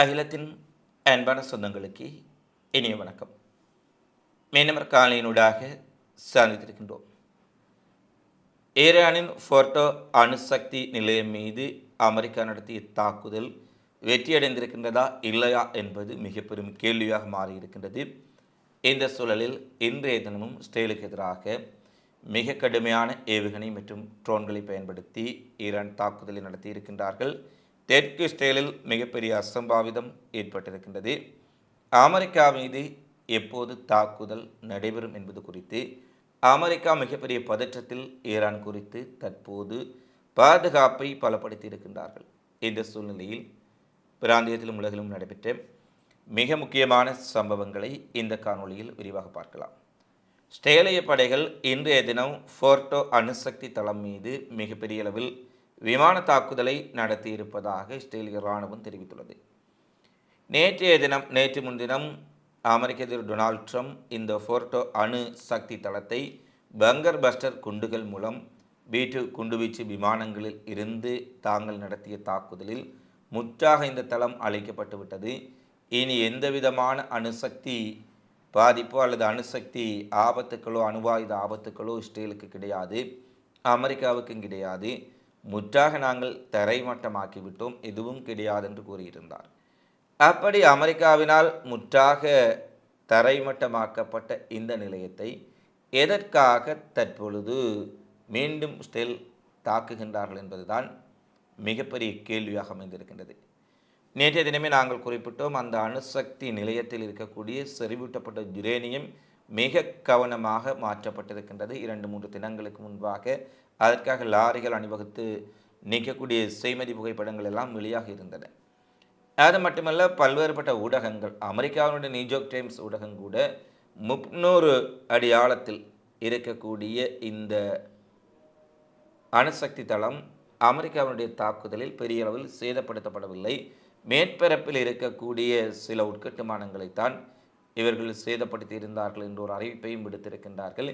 அகிலத்தின் அன்பான சொந்தங்களுக்கு இனிய வணக்கம். மீனவர் காலையினூடாக சார்ந்திருக்கின்றோம் ஈரானின் ஃபோர்டோ அணுசக்தி நிலையம் மீது அமெரிக்கா நடத்திய தாக்குதல் வெற்றியடைந்திருக்கின்றதா இல்லையா என்பது மிக பெரும் கேள்வியாக மாறியிருக்கின்றது. இந்த சூழலில் இன்றைய தினமும் இஸ்ரேலுக்கு எதிராக மிக கடுமையான ஏவுகணை மற்றும் ட்ரோன்களை பயன்படுத்தி ஈரான் தாக்குதலை நடத்தியிருக்கின்றார்கள். தெற்கு இஸ்ரேலில் மிகப்பெரிய அசம்பாவிதம் ஏற்பட்டிருக்கின்றது. அமெரிக்கா மீது எப்போது தாக்குதல் நடைபெறும் என்பது குறித்து அமெரிக்கா மிகப்பெரிய பதற்றத்தில் ஈரான் குறித்து தற்போது பாதுகாப்பை பலப்படுத்தி இருக்கின்றார்கள் இந்த சூழ்நிலையில் பிராந்தியத்திலும் உலகிலும் நடைபெற்ற மிக முக்கியமான சம்பவங்களை இந்த காணொளியில் விரிவாக பார்க்கலாம். ஸ்டேலிய படைகள் இன்றைய தினம் ஃபோர்டோ அணுசக்தி தளம் மீது மிகப்பெரிய அளவில் விமான தாக்குதலை நடத்தியிருப்பதாக இஸ்ரேலிய இராணுவம் தெரிவித்துள்ளது. நேற்றைய தினம் நேற்று முன்தினம் அமெரிக்க அதிபர் டொனால்ட் ட்ரம்ப் இந்த ஃபோர்டோ அணு சக்தி தளத்தை பங்கர் பஸ்டர் குண்டுகள் மூலம் பீட்டு குண்டுவீச்சு விமானங்களில் இருந்து தாங்கள் நடத்திய தாக்குதலில் முற்றாக இந்த தளம் அழைக்கப்பட்டு விட்டது. இனி எந்தவிதமான அணுசக்தி பாதிப்போ அல்லது அணுசக்தி ஆபத்துக்களோ அணுவாயுத ஆபத்துக்களோ இஸ்ரேலுக்கு கிடையாது. அமெரிக்காவுக்கும் கிடையாது. முற்றாக நாங்கள் தரைமட்டமாக்கிவிட்டோம் எதுவும் கிடையாது என்று கூறியிருந்தார். அப்படி அமெரிக்காவினால் முற்றாக தரைமட்டமாக்கப்பட்ட இந்த நிலையத்தை எதற்காக தற்பொழுது மீண்டும் ஸ்டெல் தாக்குகின்றார்கள் என்பதுதான் மிகப்பெரிய கேள்வியாக அமைந்திருக்கின்றது. நேற்றைய தினமே நாங்கள் குறிப்பிட்டோம் அந்த அணுசக்தி நிலையத்தில் இருக்கக்கூடிய செறிவூட்டப்பட்ட யுரேனியம் மிக கவனமாக மாற்றப்பட்டிருக்கின்றது. இரண்டு மூன்று தினங்களுக்கு முன்பாக அதற்காக லாரிகள் அணிவகுத்து நீக்கக்கூடிய செய்மதி புகைப்படங்கள் எல்லாம் வெளியாக இருந்தன. அது மட்டுமல்ல பல்வேறுபட்ட ஊடகங்கள் அமெரிக்காவினுடைய நியூயார்க் டைம்ஸ் ஊடகம் கூட முன்னூறு அடி ஆழத்தில் இருக்கக்கூடிய இந்த அணுசக்தி தளம் அமெரிக்காவினுடைய தாக்குதலில் பெரிய அளவில் சேதப்படுத்தப்படவில்லை. மேற்பரப்பில் இருக்கக்கூடிய சில உட்கட்டுமானங்களைத்தான் இவர்கள் சேதப்படுத்தி இருந்தார்கள் என்ற ஒரு அறிவிப்பையும் விடுத்திருக்கின்றார்கள்.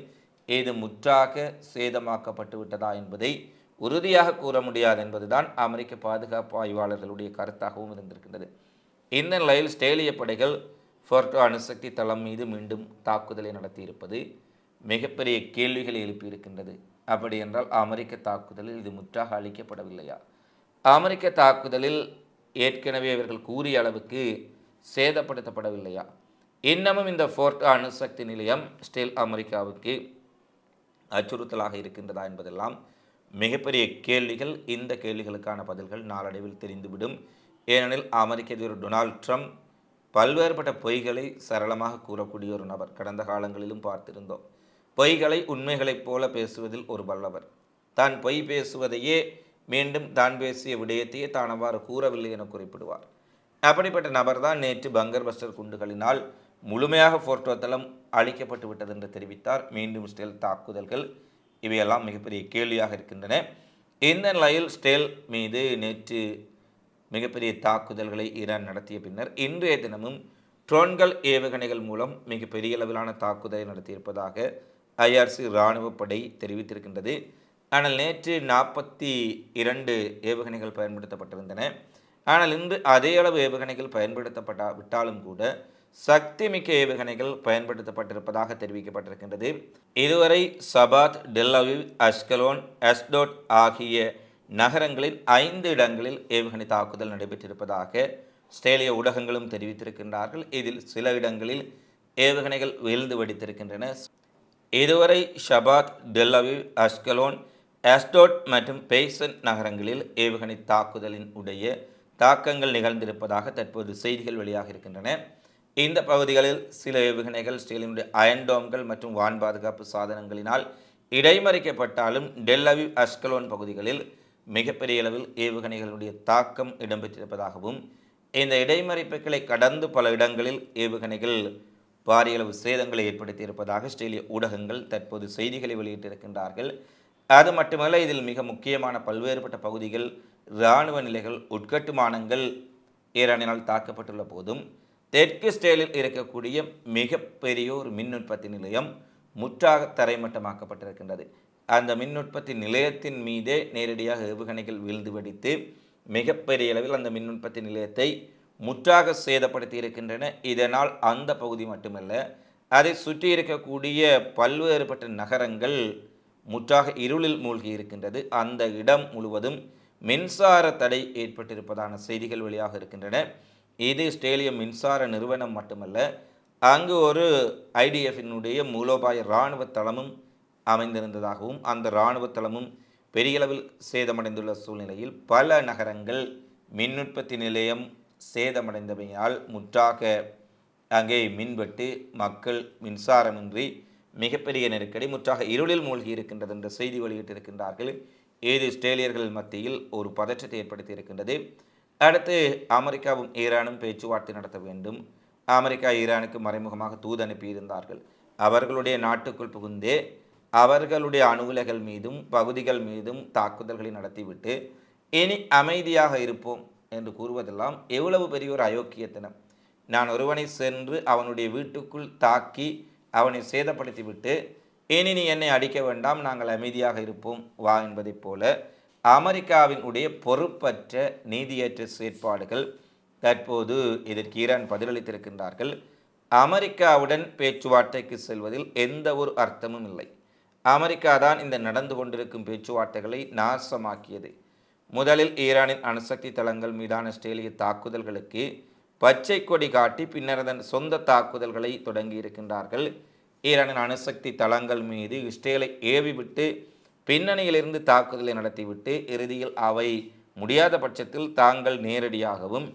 ஏது முற்றாக சேதமாக்கப்பட்டு விட்டதா என்பதை உறுதியாக கூற முடியாது என்பதுதான் அமெரிக்க பாதுகாப்பு ஆய்வாளர்களுடைய கருத்தாகவும் இருந்திருக்கின்றது. இந்த நிலையில் ஸ்டேலிய படைகள் ஃபோர்டோ அணுசக்தி தளம் மீது மீண்டும் தாக்குதலை நடத்தியிருப்பது மிகப்பெரிய கேள்விகளை எழுப்பியிருக்கின்றது. அப்படி என்றால் அமெரிக்க தாக்குதலில் இது முற்றாக அளிக்கப்படவில்லையா? அமெரிக்க தாக்குதலில் ஏற்கனவே இவர்கள் கூறிய அளவுக்கு சேதப்படுத்தப்படவில்லையா? இன்னமும் இந்த ஃபோர்ட் அணுசக்தி நிலையம் ஸ்டில் அமெரிக்காவுக்கு அச்சுறுத்தலாக இருக்கின்றதா என்பதெல்லாம் மிகப்பெரிய கேள்விகள். இந்த கேள்விகளுக்கான பதில்கள் நாளடைவில் தெரிந்துவிடும். ஏனெனில் அமெரிக்க அதிபர் டொனால்ட் ட்ரம்ப் பல்வேறுபட்ட பொய்களை சரளமாக கூறக்கூடிய ஒரு நபர். கடந்த காலங்களிலும் பார்த்திருந்தோம். பொய்களை உண்மைகளைப் போல பேசுவதில் ஒரு வல்லவர். தான் பொய் பேசுவதையே மீண்டும் தான் பேசிய விடயத்தையே தான் அவ்வாறு கூறவில்லை என குறிப்பிடுவார். அப்படிப்பட்ட நபர்தான் நேற்று பங்கர் பஸ்டர் குண்டுகளினால் முழுமையாக போர்ட்டோ தளம் அழிக்கப்பட்டு விட்டது என்று தெரிவித்தார். மீண்டும் ஸ்டெல் தாக்குதல்கள் இவையெல்லாம் மிகப்பெரிய கேள்வியாக இருக்கின்றன. இந்த நிலையில் ஸ்டெல் மீது நேற்று மிகப்பெரிய தாக்குதல்களை ஈரான் நடத்திய பின்னர் இன்றைய தினமும் ட்ரோன்கள் ஏவுகணைகள் மூலம் மிக பெரிய அளவிலான தாக்குதலை நடத்தியிருப்பதாக ஐஆர்சி இராணுவப்படை படை தெரிவித்திருக்கின்றது. ஆனால் நேற்று நாற்பத்தி இரண்டு ஏவுகணைகள் பயன்படுத்தப்பட்டிருந்தன. ஆனால் இன்று அதே அளவு ஏவுகணைகள் பயன்படுத்தப்பட்டா விட்டாலும் கூட சக்தி மிக்க ஏவுகணைகள் பயன்படுத்தப்பட்டிருப்பதாக தெரிவிக்கப்பட்டிருக்கின்றது. இதுவரை சபாத் டெல்லவிவ் அஷ்கலோன் அஸ்டோட் ஆகிய நகரங்களின் ஐந்து இடங்களில் ஏவுகணை தாக்குதல் நடைபெற்றிருப்பதாக ஸ்டேலிய ஊடகங்களும் தெரிவித்திருக்கின்றார்கள். இதில் சில இடங்களில் ஏவுகணைகள் வீழ்ந்து வெடித்திருக்கின்றன. இதுவரை ஷபாத் டெல்லவிவ் அஷ்கலோன் ஆஸ்டோட் மற்றும் பெய்சன் நகரங்களில் ஏவுகணை தாக்குதலின் உடைய தாக்கங்கள் நிகழ்ந்திருப்பதாக தற்போது செய்திகள் வெளியாக இருக்கின்றன இந்த பகுதிகளில் சில ஏவுகணைகள் ஸ்டீலினுடைய அயன்டோம்கள் மற்றும் வான் பாதுகாப்பு சாதனங்களினால் இடைமறிக்கப்பட்டாலும் டெல்லவி அஸ்கலோன் பகுதிகளில் மிகப்பெரிய அளவில் ஏவுகணைகளுடைய தாக்கம் இடம்பெற்றிருப்பதாகவும் இந்த இடைமறிப்புகளை கடந்து பல இடங்களில் ஏவுகணைகள் பாரிய அளவு சேதங்களை ஏற்படுத்தியிருப்பதாக ஆஸ்திரேலிய ஊடகங்கள் தற்போது செய்திகளை வெளியிட்டிருக்கின்றார்கள். அது மட்டுமல்ல இதில் மிக முக்கியமான பல்வேறுபட்ட பகுதிகள் இராணுவ நிலைகள் உட்கட்டுமானங்கள் ஈரானினால் தாக்கப்பட்டுள்ள போதும் தெற்கு ஸ்டேலில் இருக்கக்கூடிய மிகப்பெரிய ஒரு மின் உற்பத்தி நிலையம் முற்றாக தரைமட்டமாக்கப்பட்டிருக்கின்றது. அந்த மின் உற்பத்தி நிலையத்தின் மீதே நேரடியாக ஏவுகணைகள் வீழ்ந்து வெடித்து மிகப்பெரிய அளவில் அந்த மின் உற்பத்தி நிலையத்தை முற்றாக சேதப்படுத்தி இருக்கின்றன இதனால் அந்த பகுதி மட்டுமல்ல அதை சுற்றி இருக்கக்கூடிய பல்வேறுபட்ட நகரங்கள் முற்றாக இருளில் மூழ்கி இருக்கின்றது. அந்த இடம் முழுவதும் மின்சார தடை ஏற்பட்டிருப்பதான செய்திகள் வெளியாக இருக்கின்றன. இது ஸ்டேலியம் மின்சார நிறுவனம் மட்டுமல்ல அங்கு ஒரு ஐடிஎஃபினுடைய மூலோபாய இராணுவ தளமும் அமைந்திருந்ததாகவும் அந்த இராணுவ தளமும் பெரியளவில் சேதமடைந்துள்ள சூழ்நிலையில் பல நகரங்கள் மின் உற்பத்தி நிலையம் சேதமடைந்தமையால் முற்றாக அங்கே மின்வெட்டு மக்கள் மின்சாரமின்றி மிகப்பெரிய நெருக்கடி முற்றாக இருளில் மூழ்கி இருக்கின்றது என்ற செய்தி வெளியிட்டிருக்கின்றார்கள். இது ஸ்டேலியர்கள் மத்தியில் ஒரு பதற்றத்தை ஏற்படுத்தி இருக்கின்றது. அடுத்து அமெரிக்காவும் ஈரானும் பேச்சுவார்த்தை நடத்த வேண்டும். அமெரிக்கா ஈரானுக்கு மறைமுகமாக தூது அனுப்பியிருந்தார்கள். அவர்களுடைய நாட்டுக்குள் புகுந்தே அவர்களுடைய அணுகுலைகள் மீதும் பகுதிகள் மீதும் தாக்குதல்களை நடத்திவிட்டு இனி அமைதியாக இருப்போம் என்று கூறுவதெல்லாம் எவ்வளவு பெரிய ஒரு அயோக்கியத்தனம். நான் ஒருவனை சென்று அவனுடைய வீட்டுக்குள் தாக்கி அவனை சேதப்படுத்திவிட்டு இனி நீ என்னை அடிக்க வேண்டாம் நாங்கள் அமைதியாக இருப்போம் வா என்பதைப் போல அமெரிக்காவின் உடைய பொறுப்பற்ற நீதியற்ற செயற்பாடுகள் தற்போது இதற்கு ஈரான் பதிலளித்திருக்கின்றார்கள். அமெரிக்காவுடன் பேச்சுவார்த்தைக்கு செல்வதில் எந்த ஒரு அர்த்தமும் இல்லை. அமெரிக்கா தான் இந்த நடந்து கொண்டிருக்கும் பேச்சுவார்த்தைகளை நாசமாக்கியது. முதலில் ஈரானின் அணுசக்தி தளங்கள் மீதான ஆஸ்திரேலிய தாக்குதல்களுக்கு பச்சை கொடி காட்டி பின்னர் அதன் சொந்த தாக்குதல்களை தொடங்கி இருக்கின்றார்கள் ஈரானின் அணுசக்தி தளங்கள் மீது இஸ்ரேலை ஏவிவிட்டு பின்னணியிலிருந்து தாக்குதலை நடத்திவிட்டு இறுதியில் அவை முடியாத பட்சத்தில் தாங்கள் நேரடியாகவும்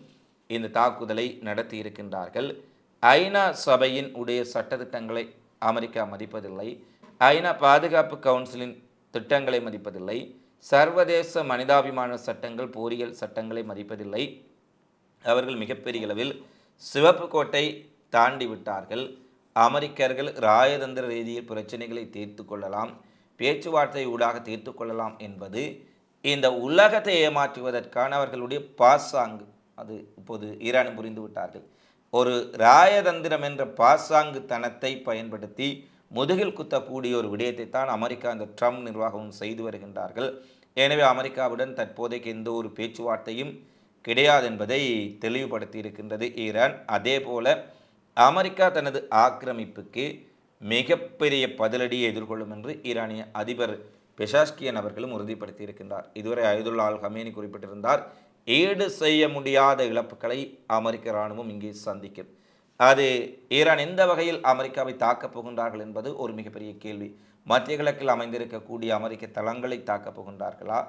இந்த தாக்குதலை நடத்தி இருக்கின்றார்கள் ஐநா சபையின் உடைய சட்டத்திட்டங்களை அமெரிக்கா மதிப்பதில்லை. ஐநா பாதுகாப்பு கவுன்சிலின் திட்டங்களை மதிப்பதில்லை. சர்வதேச மனிதாபிமான சட்டங்கள் போரியல் சட்டங்களை மதிப்பதில்லை. அவர்கள் மிகப்பெரிய அளவில் சிவப்பு கோட்டை தாண்டி விட்டார்கள் அமெரிக்கர்கள் ராயதந்திர ரீதியில் பிரச்சனைகளை தீர்த்து கொள்ளலாம். பேச்சுவார்த்தை ஊடாக தீர்த்து கொள்ளலாம் என்பது இந்த உலகத்தை ஏமாற்றுவதற்கான அவர்களுடைய பாசாங்கு. அது இப்போது ஈரானும் புரிந்து விட்டார்கள். ஒரு ராயதந்திரம் என்ற பாசாங்கு தனத்தை பயன்படுத்தி முதுகில் குத்தக்கூடிய ஒரு விடயத்தை தான் அமெரிக்கா இந்த ட்ரம்ப் நிர்வாகமும் செய்து வருகின்றார்கள். எனவே அமெரிக்காவுடன் தற்போதைக்கு எந்த ஒரு பேச்சுவார்த்தையும் கிடையாது என்பதை தெளிவுபடுத்தி இருக்கின்றது ஈரான். அதே போல அமெரிக்கா தனது ஆக்கிரமிப்புக்கு மிகப்பெரிய பதிலடியை எதிர்கொள்ளும் என்று ஈரானிய அதிபர் பெஷாஸ்கியன் அவர்களும் உறுதிப்படுத்தி இருக்கின்றார் இதுவரை அயதுல்லா அல் ஹமேனி குறிப்பிட்டிருந்தார் ஈடு செய்ய முடியாத இழப்புகளை அமெரிக்க இராணுவம் இங்கே சந்திக்கும். அது ஈரான் எந்த வகையில் அமெரிக்காவை தாக்கப் போகின்றார்கள் என்பது ஒரு மிகப்பெரிய கேள்வி. மத்திய கிழக்கில் அமைந்திருக்கக்கூடிய அமெரிக்க தளங்களை தாக்கப் போகின்றார்களா?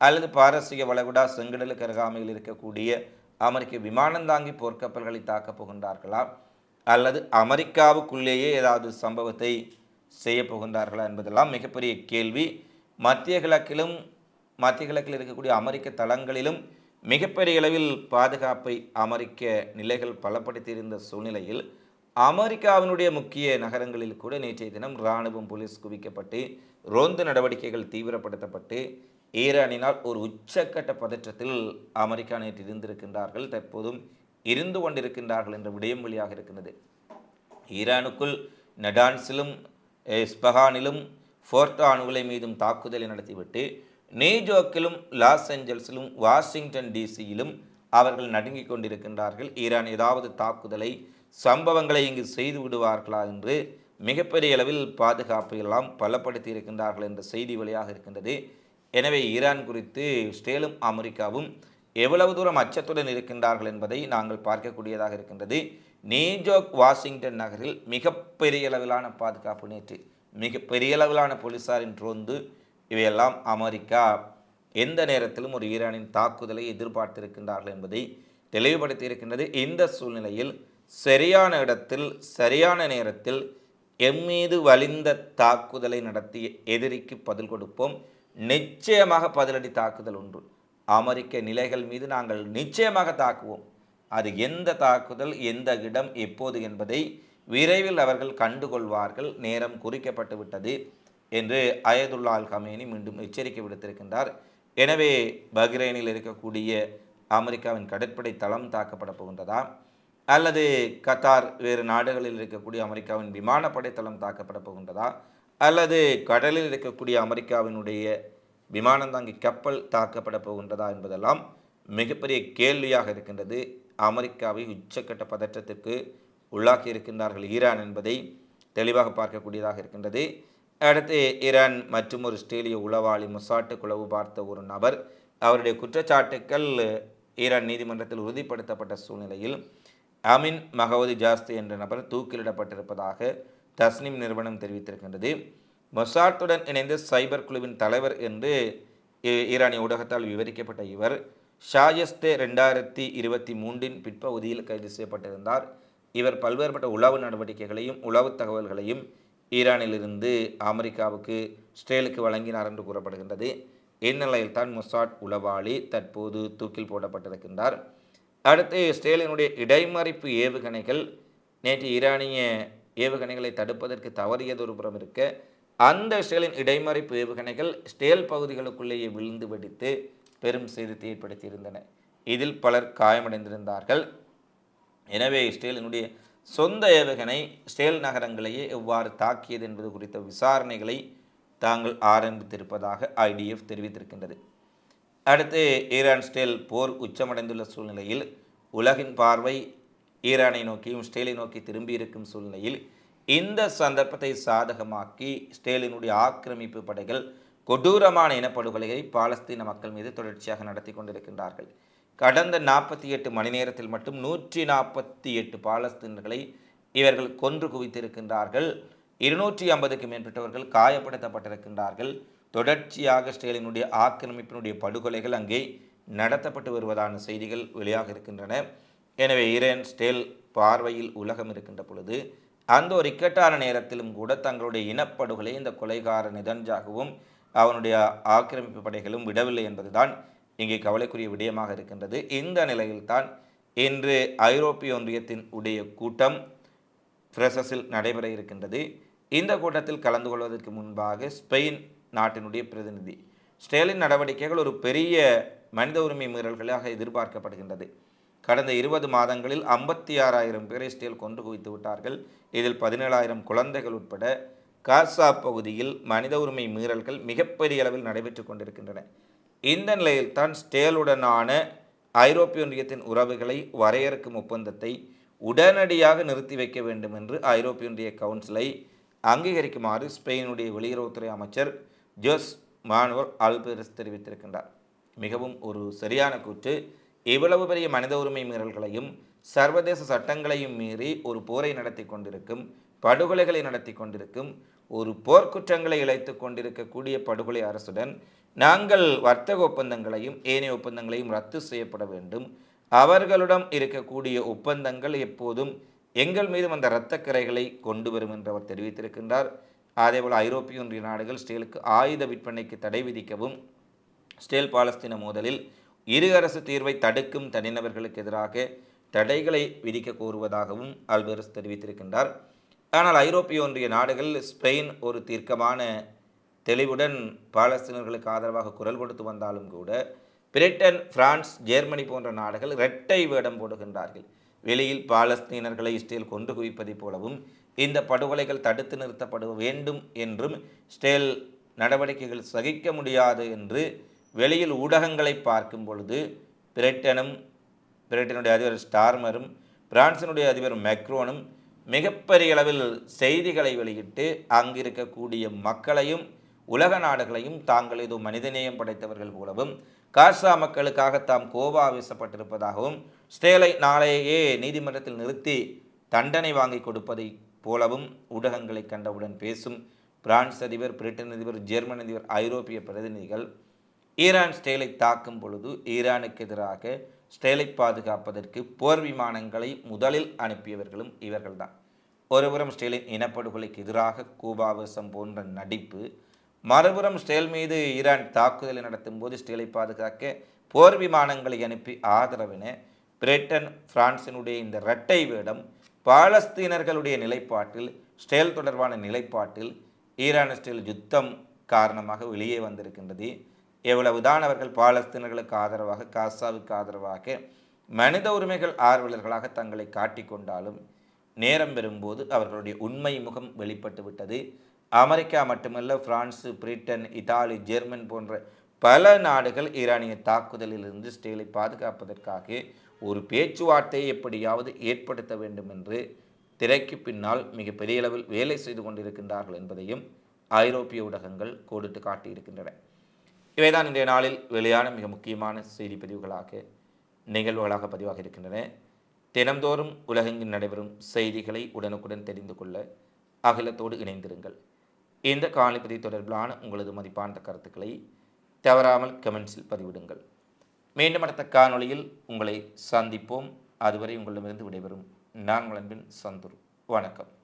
அல்லது பாரசீக வளைகுடா செங்கடலுக்கு அருகாமையில் இருக்கக்கூடிய அமெரிக்க விமானந்தாங்கி போர்க்கப்பல்களை தாக்கப் போகின்றார்களா? அல்லது அமெரிக்காவுக்குள்ளேயே ஏதாவது சம்பவத்தை செய்ய போகின்றார்களா என்பதெல்லாம் மிகப்பெரிய கேள்வி. மத்திய கிழக்கிலும் மத்திய கிழக்கில் இருக்கக்கூடிய அமெரிக்க தளங்களிலும் மிகப்பெரிய அளவில் பாதுகாப்பை அமெரிக்க நிலைகள் பலப்படுத்தியிருந்த சூழ்நிலையில் அமெரிக்காவினுடைய முக்கிய நகரங்களில் கூட நேற்றைய தினம் இராணுவம் போலீஸ் குவிக்கப்பட்டு ரோந்து நடவடிக்கைகள் தீவிரப்படுத்தப்பட்டு ஈரானினால் ஒரு உச்சக்கட்ட பதற்றத்தில் அமெரிக்கா நேற்று இருந்திருக்கின்றார்கள். தற்போதும் இருந்து கொண்டிருக்கின்றார்கள் என்ற விடயம் வழியாக இருக்கிறது ஈரானுக்குள் நடான்ஸிலும் இஸ்பஹானிலும் ஃபோர்டா அணுகுலை மீதும் தாக்குதலை நடத்திவிட்டு நியூஜோர்க்கிலும் லாஸ் ஏஞ்சல்ஸிலும் வாஷிங்டன் டிசியிலும் அவர்கள் நடுங்கிக் கொண்டிருக்கின்றார்கள். ஈரான் ஏதாவது தாக்குதலை சம்பவங்களை இங்கு செய்து விடுவார்களா என்று மிகப்பெரிய அளவில் பாதுகாப்பை எல்லாம் பலப்படுத்தி இருக்கின்றார்கள் என்ற செய்தி வழியாக இருக்கின்றது. எனவே ஈரான் குறித்து ஸ்டேலும் அமெரிக்காவும் எவ்வளவு தூரம் அச்சத்துடன் இருக்கின்றார்கள் என்பதை நாங்கள் பார்க்கக்கூடியதாக இருக்கின்றது. நியூஜோக் வாஷிங்டன் நகரில் மிகப்பெரிய அளவிலான பாதுகாப்பு நேற்று மிக அளவிலான போலீசாரின் ரோந்து இவையெல்லாம் அமெரிக்கா எந்த நேரத்திலும் ஒரு ஈரானின் தாக்குதலை எதிர்பார்த்திருக்கின்றார்கள் என்பதை தெளிவுபடுத்தி இருக்கின்றது. இந்த சூழ்நிலையில் சரியான இடத்தில் சரியான நேரத்தில் எம்மீது வலிந்த தாக்குதலை நடத்திய எதிரிக்கு பதில் கொடுப்போம். நிச்சயமாக பதிலடி தாக்குதல் ஒன்று. அமெரிக்க நிலைகள் மீது நாங்கள் நிச்சயமாக தாக்குவோம். அது எந்த தாக்குதல் எந்த இடம் எப்போது என்பதை விரைவில் அவர்கள் கண்டுகொள்வார்கள். நேரம் குறிக்கப்பட்டு விட்டது என்று அயதுல்லா அல் கமேனி மீண்டும் எச்சரிக்கை விடுத்திருக்கின்றார். எனவே பஹ்ரைனில் இருக்கக்கூடிய அமெரிக்காவின் கடற்படை தளம் தாக்கப்பட போகின்றதா? அல்லது கத்தார் வேறு நாடுகளில் இருக்கக்கூடிய அமெரிக்காவின் விமானப்படை தளம் தாக்கப்பட போகின்றதா? அல்லது கடலில் இருக்கக்கூடிய அமெரிக்காவினுடைய விமானந்தாங்கி கப்பல் தாக்கப்பட போகின்றதா என்பதெல்லாம் மிகப்பெரிய கேள்வியாக இருக்கின்றது. அமெரிக்காவை உச்சக்கட்ட பதற்றத்திற்கு உள்ளாக்கி இருக்கின்றார்கள் ஈரான் என்பதை தெளிவாக பார்க்கக்கூடியதாக இருக்கின்றது. அடுத்து ஈரான் மற்றும் ஒரு ஸ்டேலிய உளவாளி முசாட்டு குளவு பார்த்த ஒரு நபர் அவருடைய குற்றச்சாட்டுக்கள் ஈரான் நீதிமன்றத்தில் உறுதிப்படுத்தப்பட்ட சூழ்நிலையில் அமின் மகவதி ஜாஸ்தி என்ற நபர் தூக்கிலிடப்பட்டிருப்பதாக தஸ்னிம் நிறுவனம் தெரிவித்திருக்கின்றது. மொசாத்துடன் இணைந்த சைபர் குழுவின் தலைவர் என்று ஈரானிய ஊடகத்தால் விவரிக்கப்பட்ட இவர் ஷாயஸ்தே ரெண்டாயிரத்தி இருபத்தி மூன்றின் பிற்பகுதியில் கைது செய்யப்பட்டிருந்தார். இவர் பல்வேறுபட்ட உளவு நடவடிக்கைகளையும் உளவு தகவல்களையும் ஈரானிலிருந்து அமெரிக்காவுக்கு ஸ்ரேலுக்கு வழங்கினார் என்று கூறப்படுகின்றது. இந்நிலையில் தான் மொசாட் உளவாளி தற்போது தூக்கில் போடப்பட்டிருக்கின்றார். அடுத்து இஸ்ரேலினுடைய இடைமறிப்பு ஏவுகணைகள் நேற்று ஈரானிய ஏவுகணைகளை தடுப்பதற்கு தவறியது ஒரு புறம் இருக்க அந்த இஸ்ரேலின் இடைமறைப்பு ஏவுகணைகள் ஸ்டேல் பகுதிகளுக்குள்ளேயே விழுந்து வெடித்து பெரும் சேதத்தை ஏற்படுத்தியிருந்தன. இதில் பலர் காயமடைந்திருந்தார்கள். எனவே இஸ்ரேலினுடைய சொந்த ஏவுகணை ஸ்டேல் நகரங்களையே எவ்வாறு தாக்கியது என்பது குறித்த விசாரணைகளை தாங்கள் ஆரம்பித்திருப்பதாக ஐடிஎஃப் தெரிவித்திருக்கின்றது. அடுத்து ஈரான் ஸ்டேல் போர் உச்சமடைந்துள்ள சூழ்நிலையில் உலகின் பார்வை ஈரானை நோக்கியும் ஸ்டேலை நோக்கி திரும்பி இருக்கும் சூழ்நிலையில் இந்த சந்தர்ப்பத்தை சாதகமாக்கி ஸ்டேலினுடைய ஆக்கிரமிப்பு படைகள் கொடூரமான இனப்படுகொலையை பாலஸ்தீன மக்கள் மீது தொடர்ச்சியாக நடத்தி கொண்டிருக்கின்றார்கள். கடந்த நாற்பத்தி எட்டு மணி நேரத்தில் மட்டும் நூற்றி நாற்பத்தி எட்டு பாலஸ்தீனர்களை இவர்கள் கொன்று குவித்திருக்கின்றார்கள். இருநூற்றி ஐம்பதுக்கு மேற்பட்டவர்கள் காயப்படுத்தப்பட்டிருக்கின்றார்கள். தொடர்ச்சியாக ஸ்டேலினுடைய ஆக்கிரமிப்பினுடைய படுகொலைகள் அங்கே நடத்தப்பட்டு வருவதான செய்திகள் வெளியாக இருக்கின்றன. எனவே ஈரான் ஸ்டேல் பார்வையில் உலகம் இருக்கின்ற பொழுது அந்த ஒரு இக்கட்டான நேரத்திலும் கூட தங்களுடைய இனப்படுகொலை இந்த கொலைகார நிதஞ்சாகவும் அவனுடைய ஆக்கிரமிப்பு படைகளும் விடவில்லை என்பதுதான் இங்கே கவலைக்குரிய விடயமாக இருக்கின்றது. இந்த நிலையில்தான் இன்று ஐரோப்பிய ஒன்றியத்தின் உடைய கூட்டம் பிரசஸில் நடைபெற இருக்கின்றது. இந்த கூட்டத்தில் கலந்து கொள்வதற்கு முன்பாக ஸ்பெயின் நாட்டினுடைய பிரதிநிதி. ஸ்டேலின் நடவடிக்கைகள் ஒரு பெரிய மனித உரிமை மீறல்களாக எதிர்பார்க்கப்படுகின்றது. கடந்த இருபது மாதங்களில் ஐம்பத்தி ஆறாயிரம் பேரை ஸ்டேல் கொண்டு குவித்து விட்டார்கள். இதில் பதினேழாயிரம் குழந்தைகள் உட்பட காசா பகுதியில் மனித உரிமை மீறல்கள் மிகப்பெரிய அளவில் நடைபெற்று கொண்டிருக்கின்றன. இந்த நிலையில்தான் ஸ்டேலுடனான ஐரோப்பிய ஒன்றியத்தின் உறவுகளை வரையறுக்கும் ஒப்பந்தத்தை உடனடியாக நிறுத்தி வைக்க வேண்டும் என்று ஐரோப்பிய ஒன்றிய கவுன்சிலை அங்கீகரிக்குமாறு ஸ்பெயினுடைய வெளியுறவுத்துறை அமைச்சர் ஜோஸ் மானுவல் ஆல்பெரஸ் தெரிவித்திருக்கின்றார். மிகவும் ஒரு சரியான கூற்று. இவ்வளவு பெரிய மனித உரிமை மீறல்களையும் சர்வதேச சட்டங்களையும் மீறி ஒரு போரை நடத்தி கொண்டிருக்கும் படுகொலைகளை நடத்தி கொண்டிருக்கும் ஒரு போர்க்குற்றங்களை இழைத்து கொண்டிருக்கக்கூடிய படுகொலை அரசுடன் நாங்கள் வர்த்தக ஒப்பந்தங்களையும் ஏனைய ஒப்பந்தங்களையும் ரத்து செய்யப்பட வேண்டும். அவர்களிடம் இருக்கக்கூடிய ஒப்பந்தங்கள் எப்போதும் எங்கள் மீதும் அந்த இரத்தக்கரைகளை கொண்டு வரும் என்று அவர் தெரிவித்திருக்கின்றார். அதேபோல் ஐரோப்பிய ஒன்றிய நாடுகள் ஸ்டேலுக்கு ஆயுத விற்பனைக்கு தடை விதிக்கவும் ஸ்டேல் பாலஸ்தீன மோதலில் இரு அரசு தீர்வை தடுக்கும் தனிநபர்களுக்கு எதிராக தடைகளை விதிக்க கோருவதாகவும் அல்பெரஸ் தெரிவித்திருக்கின்றார். ஆனால் ஐரோப்பிய ஒன்றிய நாடுகள் ஸ்பெயின் ஒரு தீர்க்கமான தெளிவுடன் பாலஸ்தீனர்களுக்கு ஆதரவாக குரல் கொடுத்து வந்தாலும் கூட பிரிட்டன் பிரான்ஸ் ஜெர்மனி போன்ற நாடுகள் இரட்டை வேடம் போடுகின்றார்கள். வெளியில் பாலஸ்தீனர்களை இஸ்ரேல் கொண்டு குவிப்பதைப் போலவும் இந்த படுகொலைகள் தடுத்து நிறுத்தப்பட வேண்டும் என்றும் ஸ்டேல் நடவடிக்கைகள் சகிக்க முடியாது என்று வெளியில் ஊடகங்களை பார்க்கும் பொழுது பிரிட்டனும் பிரிட்டனுடைய அதிபர் ஸ்டார்மரும் பிரான்சினுடைய அதிபர் மெக்ரோனும் மிகப்பெரிய அளவில் செய்திகளை வெளியிட்டு அங்கிருக்கக்கூடிய மக்களையும் உலக நாடுகளையும் தாங்கள் ஏதோ மனிதநேயம் படைத்தவர்கள் போலவும் காசா மக்களுக்காக தாம் கோபாவேசப்பட்டிருப்பதாகவும் ஸ்டேலை நாளையே நீதிமன்றத்தில் நிறுத்தி தண்டனை வாங்கி கொடுப்பதை போலவும் ஊடகங்களை கண்டவுடன் பேசும் பிரான்ஸ் அதிபர் பிரிட்டன் அதிபர் ஜெர்மன் அதிபர் ஐரோப்பிய பிரதிநிதிகள் ஈரான் ஸ்டேலை தாக்கும் பொழுது ஈரானுக்கு எதிராக ஸ்டேலை பாதுகாப்பதற்கு போர் விமானங்களை முதலில் அனுப்பியவர்களும் இவர்கள்தான். ஒருபுறம் ஸ்டேலின் இனப்படுகொலைக்கு எதிராக கூபாவசம் போன்ற நடிப்பு மறுபுறம் ஸ்டேல் மீது ஈரான் தாக்குதலை நடத்தும் போது ஸ்டேலை பாதுகாக்க போர் விமானங்களை அனுப்பி ஆதரவின பிரிட்டன் பிரான்சினுடைய இந்த இரட்டை வேடம் பாலஸ்தீனர்களுடைய நிலைப்பாட்டில் ஸ்டேல் தொடர்பான நிலைப்பாட்டில் ஈரான் ஸ்டேல் யுத்தம் காரணமாக வெளியே வந்திருக்கின்றது. எவ்வளவுதான் அவர்கள் பாலஸ்தீனர்களுக்கு ஆதரவாக காசாவுக்கு ஆதரவாக மனித உரிமைகள் ஆர்வலர்களாக தங்களை காட்டிக்கொண்டாலும் நேரம் பெறும்போது அவர்களுடைய உண்மை முகம் வெளிப்பட்டு விட்டது. அமெரிக்கா மட்டுமல்ல பிரான்சு பிரிட்டன் இத்தாலி ஜெர்மன் போன்ற பல நாடுகள் ஈரானிய தாக்குதலிலிருந்து ஸ்டேலை பாதுகாப்பதற்காக ஒரு பேச்சுவார்த்தையை எப்படியாவது ஏற்படுத்த வேண்டும் என்று திரைக்கு பின்னால் மிக பெரிய அளவில் வேலை செய்து கொண்டிருக்கின்றார்கள் என்பதையும் ஐரோப்பிய ஊடகங்கள் கோடிட்டு காட்டியிருக்கின்றன. இவைதான் இன்றைய நாளில் வெளியான மிக முக்கியமான செய்தி பதிவுகளாக நிகழ்வுகளாக பதிவாக இருக்கின்றன. தினந்தோறும் உலகெங்கில் நடைபெறும் செய்திகளை உடனுக்குடன் தெரிந்து கொள்ள அகிலத்தோடு இணைந்திருங்கள். இந்த காணிப்பதி தொடர்பிலான உங்களது மதிப்பான கருத்துக்களை தவறாமல் கமெண்ட்ஸில் பதிவிடுங்கள். மீண்டும் அடுத்த காணொளியில் உங்களை சந்திப்போம். அதுவரை உங்களிடமிருந்து விடைபெறும் நான் உங்கள் அன்பின் சந்துரு. வணக்கம்.